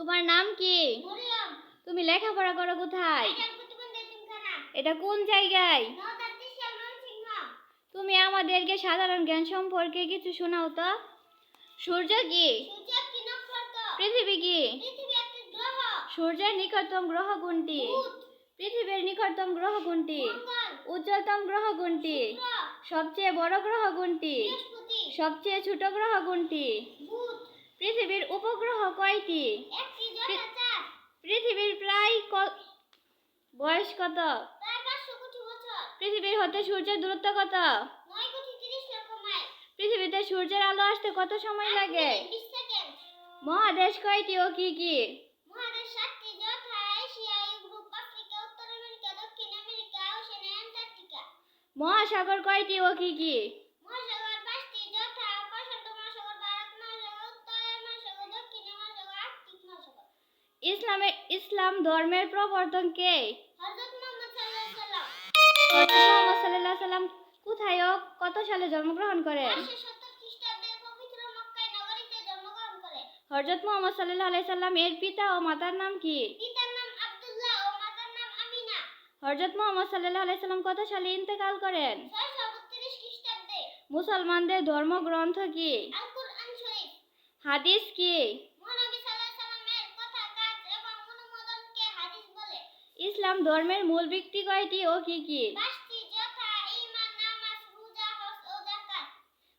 তোমার নাম কি? তুমি লেখাপড়া করো কোথায়? এটা কোন জায়গায়? তুমি আমাদেরকে সাধারণ জ্ঞান সম্পর্কে কিছু শোনাও তো। সূর্য কি? পৃথিবী কি? সূর্যের নিকটতম গ্রহ কোনটি? পৃথিবীর নিকটতম গ্রহ কোনটি? উজ্জ্বলতম গ্রহ কোনটি? সবচেয়ে বড় গ্রহ কোনটি? সবচেয়ে ছোট গ্রহ কোনটি? পৃথিবীর উপগ্রহ কয়টি? বয়স কত? পৃথিবীর হতে সূর্যের দূরত্ব কত? পৃথিবীতে সূর্যের আলো আসতে কত সময় লাগে? মহাদেশ কয়টি ও কি কি? মহাসাগর কয়টি ও কি কি মহাসাগর পাঁচটি যথা প্রশান্ত মহাসাগর ভারত মহাসাগর উত্তর মহাসাগর দক্ষিণ মহাসাগর আর্কটিক মহাসাগর ইসলামের ইসলাম ধর্মের প্রবর্তন কে? সাল্লাম কোথায় ও কত সালে জন্মগ্রহণ করেন? 570 খ্রিস্টাব্দে পবিত্র মক্কায় নগরীতে জন্মগ্রহণ করেন হজরত মোহাম্মদ সাল্লাহ আলাই সাল্লাম এর পিতা ও মাতার নাম কি? হজরত মোহাম্মদ সাল্লাহ আলাই সাল্লাম কত সালে ইন্তেকাল করেন? মুসলমানদের ধর্মগ্রন্থ কি? হাদিস কি? ইসলাম ধর্মের মূল ভিত্তি কয়টি ও কি কি?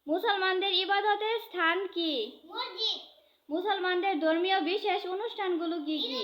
মুসলমানদের ইবাদতের স্থান কি? মুসলমানদের ধর্মীয় বিশেষ অনুষ্ঠানগুলো কি কি